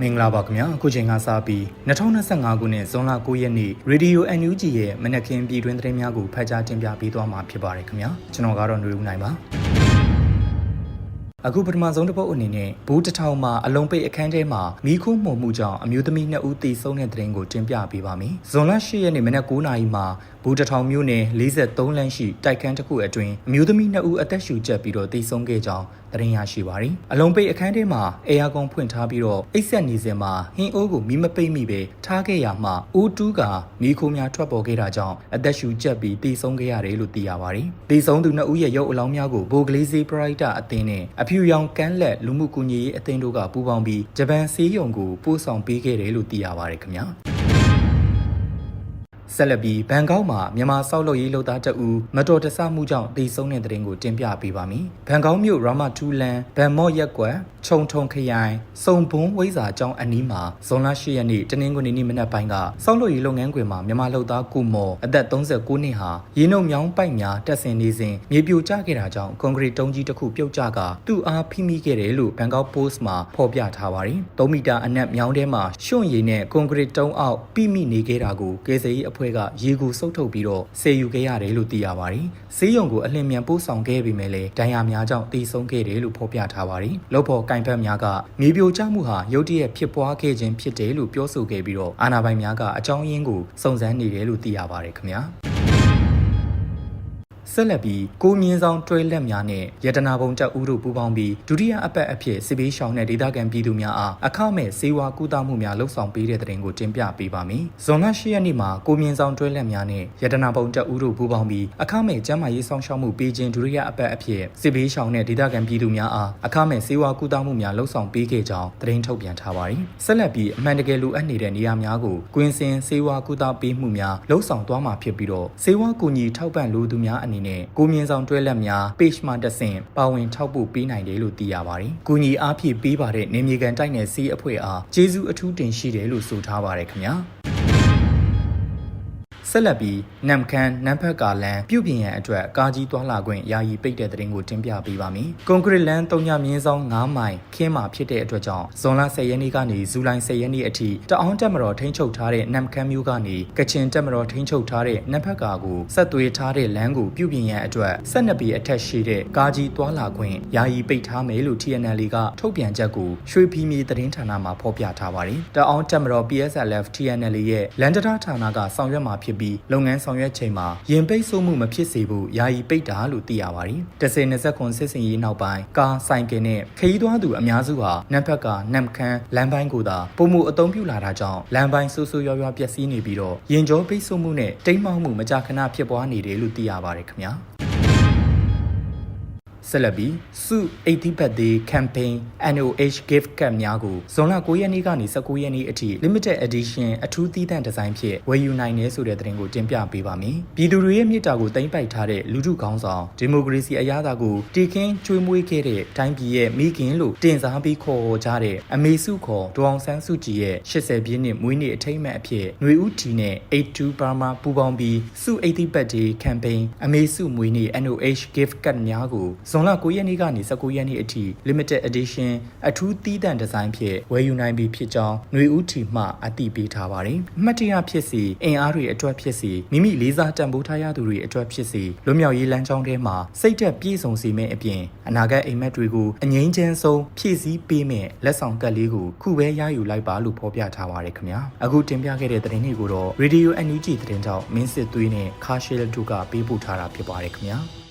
မင်္ဂလာပါခင်ဗျာအခုချိန်ကစပြီး2025ခုနှစ်ဇွန်လ9ရက်နေ့ Radio NUG ရဲ့မနက်ခင်းပြည်တွင်းသတင်းများကိုဖတ်ကြားတင်ပြပေးသွားမှာဖြစ်ပါတယ်ခင်ဗျာကျွန်တော်ကတော့ຫນွေဦးနိုင်ပါအခုပထမဆုံးတစ်ပုတ်အနေနဲ့ဘူးတစ်ထောင်မှာအလုံးပိတ်အခန်းထဲမှာမီးခိုးမှုန်မှုကြောင့်အမျိုးသမီး2ဦးသေဆုံးတဲ့တဲ့ရင်ကိုတင်ပြပေးပါမယ်။ဇွန်လ10ရက်နေ့မနက်9:00နာရီမှာ ဘူးတစ်ထောင်မြို့နယ်43လမ်းရှိတိုက်ခန်းတစ်ခုအတွင်းအမျိုးသမီး2ဦးအသက်ရှူကျပ်ပြီးတော့သေဆုံးခဲ့ကြောင်းသတင်းရရှိပါရီ။အလုံးပိတ်အခန်းထဲမှာအေယာကွန်ဖွင့်ထားပြီးတော့အိတ်ဆက်နေစဉ်မှာဟင်းအိုးကိုမီးမပိတ်မိပဲထားခဲ့ရမှအိုးတူးကမီးခိုးများထွက်ပေါ်ခဲ့တာကြောင့်အသက်ရှူကျပ်ပြီးသေဆုံးခဲ့ရတယ်လို့သိရပါရီ။သေဆုံးသူ2ဦးရဲ့ရုပ်အလောင်းများကိုဘိုကလေးစီပရိုက်တာအသင်းနဲ့အဖြူရောင်ကန်းလက်လူမှုကူညီရေးအသင်းတို့ကပူးပေါင်းပြီးဂျပန်ဆေးရုံကိုပို့ဆောင်ပေးခဲ့တယ်လို့သိရပါတယ်ခင်ဗျာ။ ဆက်လက်ပြီးဘန်ကောက်မှာမြန်မာစောက်လုပ်ရေးလုပ်သားတအူမတော်တဆမှုကြောင့်တေဆုံးတဲ့တဲ့ရင်ကိုတင်ပြပေးပါမယ်။ဘန်ကောက်မြို့ရာမထူလန်ဘန်မော့ရက်ကွက်ခြုံထုံခရိုင်စုံဘုံဝိဇာကျောင်းအနီးမှာဇွန်လ10ရက်နေ့တနင်္ဂနွေနေ့မနက်ပိုင်းကစောက်လုပ်ရေးလုပ်ငန်းခွင်မှာမြန်မာလုပ်သားကုမော်အသက်39နှစ်ဟာရေနုံမြောင်းပိုက်များတက်ဆင်နေစဉ်မြေပြိုကျခဲ့တာကြောင့်ကွန်ကရစ်တုံးကြီးတစ်ခုပြုတ်ကျကသူ့အားဖိမိခဲ့တယ်လို့ဘန်ကောက်ပို့စ်မှာဖော်ပြထားပါတယ်။3မီတာအနက်မြောင်းထဲမှာရွှွန့်ရည်နဲ့ကွန်ကရစ်တုံးအောက်ပိမိနေခဲ့တာကိုကယ်ဆယ်ရေးအဖွဲ့ကရေကူစုပ်ထုတ်ပြီးတော့ဆေးယူခဲ့ရတယ်လို့သိရပါတယ်။ဆေးရုံကိုအလင်းမြန်ပို့ဆောင်ခဲ့ပေမဲ့လည်းဒဏ်ရာများကြောင့်တေဆုံးခဲ့တယ်လို့ဖော်ပြထားပါတယ်။လောက်ဖို့ကင်ဖက်များကမြေပြိုကျမှုဟာရုတ်တရက်ဖြစ်ပွားခဲ့ခြင်းဖြစ်တယ်လို့ပြောဆိုခဲ့ပြီးတော့အာဏာပိုင်များကအကြောင်းရင်းကိုစုံစမ်းနေတယ်လို့သိရပါတယ်ခင်ဗျာ။ ဆက်လက်ပြီးကိုမြင်းဆောင်တွဲလက်များနဲ့ရတနာဘုံတက်ဦးတို့ပူးပေါင်းပြီးဒုတိယအပတ်အဖြစ်စစ်ဘေးရှောင်တဲ့ဒေသခံပြည်သူများအားအခမဲ့စေဝါကူတာမှုများလှုပ်ဆောင်ပေးတဲ့တဲ့တင်ကိုတင်ပြပေးပါမယ်။ဇွန်လ10ရက်နေ့မှာကိုမြင်းဆောင်တွဲလက်များနဲ့ရတနာဘုံတက်ဦးတို့ပူးပေါင်းပြီးအခမဲ့ကျန်းမာရေးဆောင်ရှောက်မှုပေးခြင်းဒုတိယအပတ်အဖြစ်စစ်ဘေးရှောင်တဲ့ဒေသခံပြည်သူများအားအခမဲ့စေဝါကူတာမှုများလှုပ်ဆောင်ပေးခဲ့ကြောင်းသတင်းထုတ်ပြန်ထားပါတယ်။ဆက်လက်ပြီးအမှန်တကယ်လိုအပ်နေတဲ့နေရာများကိုကွင်းစင်စေဝါကူတာပေးမှုများလှုပ်ဆောင်သွားမှာဖြစ်ပြီးတော့စေဝါကူညီထောက်ပံ့လိုသူများအနေနဲ့ကိုမြင်းဆောင်တွဲလက်များ page မှာတက်ဆင့်ပါဝင်ထောက်ပို့ပေးနိုင်တယ်လို့သိရပါတယ်။ကူညီအားဖြည့်ပေးပါတဲ့နေမြေကန်တိုက်နယ်စီးအဖွဲ့အားကျေးဇူးအထူးတင်ရှိတယ်လို့ဆိုထားပါတယ်ခင်ဗျာ။ ဆက်လက်ပြီးနမ်ခမ်းနမ်ဖက်ကာလန်ပြုပြင်ရန်အတွက်ကားကြီးသွားလာခွင့်ယာယီပိတ်တဲ့တဲ့တင်ကိုတင်ပြပေးပါမယ်။ကွန်ကရစ်လန်၃ညမြင်းဆောင်9မိုင်ခင်းမှာဖြစ်တဲ့အတွက်ကြောင့်ဇွန်လ10ရက်နေ့ကနေဇူလိုင်10ရက်နေ့အထိတအောင်းတက်မတော်ထိန်းချုပ်ထားတဲ့နမ်ခမ်းမြို့ကနေကချင်တက်မတော်ထိန်းချုပ်ထားတဲ့နမ်ဖက်ကာကိုဆက်သွေးထားတဲ့လမ်းကိုပြုပြင်ရန်အတွက်12ပြည်အထက်ရှိတဲ့ကားကြီးသွားလာခွင့်ယာယီပိတ်ထားမယ်လို့ TNL ကထုတ်ပြန်ချက်ကိုရွှေဖီမြေသတင်းဌာနမှာဖော်ပြထားပါတယ်။တအောင်းတက်မတော် PSLF TNL ရဲ့လန်ဒတာဌာနကဆောင်ရွက်မှာဖြစ်ပြီးလုပ်ငန်းဆောင်ရွက်ချိန်မှာရင်ပိတ်ဆို့မှုမဖြစ်စေဖို့ယာယီပိတ်တာလို့သိရပါတယ်။တစ်စင်20ခွန်စစ်စင်ရေးနောက်ပိုင်းကားဆိုင်ကယ်နဲ့ခရီးသွားသူအများစုဟာနမ်ဖက်ကနမ်ခမ်းလမ်းပိုင်းကိုသာပုံမှုအသုံးပြုလာတာကြောင့်လမ်းပိုင်းဆူဆူရွာရွာပျက်စီးနေပြီးတော့ရင်ကြောပိတ်ဆို့မှုနဲ့တိမ်မောက်မှုမကြာခဏဖြစ်ပွားနေတယ်လို့သိရပါတယ်ခင်ဗျာ။ ဆက်လက်ပြီးစု 80 birthday campaign NOH gift card များကိုဇွန်လ9ရက်နေ့ကနေ19ရက်နေ့အထိ limited edition အထူးသီးသန့်ဒီဇိုင်းဖြင့်ဝယ်ယူနိုင်တယ်ဆိုတဲ့သတင်းကိုတင်ပြပေးပါမယ်။ပြည်သူတွေရဲ့မြစ်တာကိုတင်ပိုက်ထားတဲ့လူထုခေါင်းဆောင်ဒီမိုကရေစီအရသာကိုတည်ခင်းကျွေးမွေးခဲ့တဲ့တိုင်းပြည်ရဲ့မိခင်လို့တင်စားပြီးခေါ်ဟောကြတဲ့အမေစုခေါ်ဒေါအောင်ဆန်းစုကြည်ရဲ့80ပြည့်နှစ်မွေးနေ့အထိမ်းအမှတ်အဖြစ်ຫນွေဦးတီနဲ့82 Burma ပူးပေါင်းပြီးစု 80 birthday campaign အမေစုမွေးနေ့ NOH gift card များကိုဇွန်လ9ရက်နေ့ကနေ19ရက်နေ့အထိ limited edition အထူးသီးသန့်ဒီဇိုင်းဖြင့်ဝယ်ယူနိုင်ပြီဖြစ်ကြောင်းຫນွေဦးထီမှအသိပေးထားပါတယ်။အမှတ်တရဖြစ်စီအင်အားတွေအတွက်ဖြစ်စီမိမိလေးစားတန်ဖိုးထားရသူတွေအတွက်ဖြစ်စီလွတ်မြောက်ရေးလမ်းကြောင်းထဲမှာစိတ်သက်ပြည့်စုံစေမယ့်အပြင်အနာဂတ်အိမ်မက်တွေကိုအငြိမ်းချမ်းဆုံးဖြည့်ဆည်းပေးမယ့်လက်ဆောင်ကတ်လေးကိုခုပဲရယူလိုက်ပါလို့ဖော်ပြထားပါတယ်ခင်ဗျာ။အခုတင်ပြခဲ့တဲ့သတင်းတွေကိုတော့ Radio NUG သတင်းတောက်မင်းစစ်သွေးနဲ့ခါရှယ်လ်တို့ကပေးပို့ထားတာဖြစ်ပါတယ်ခင်ဗျာ။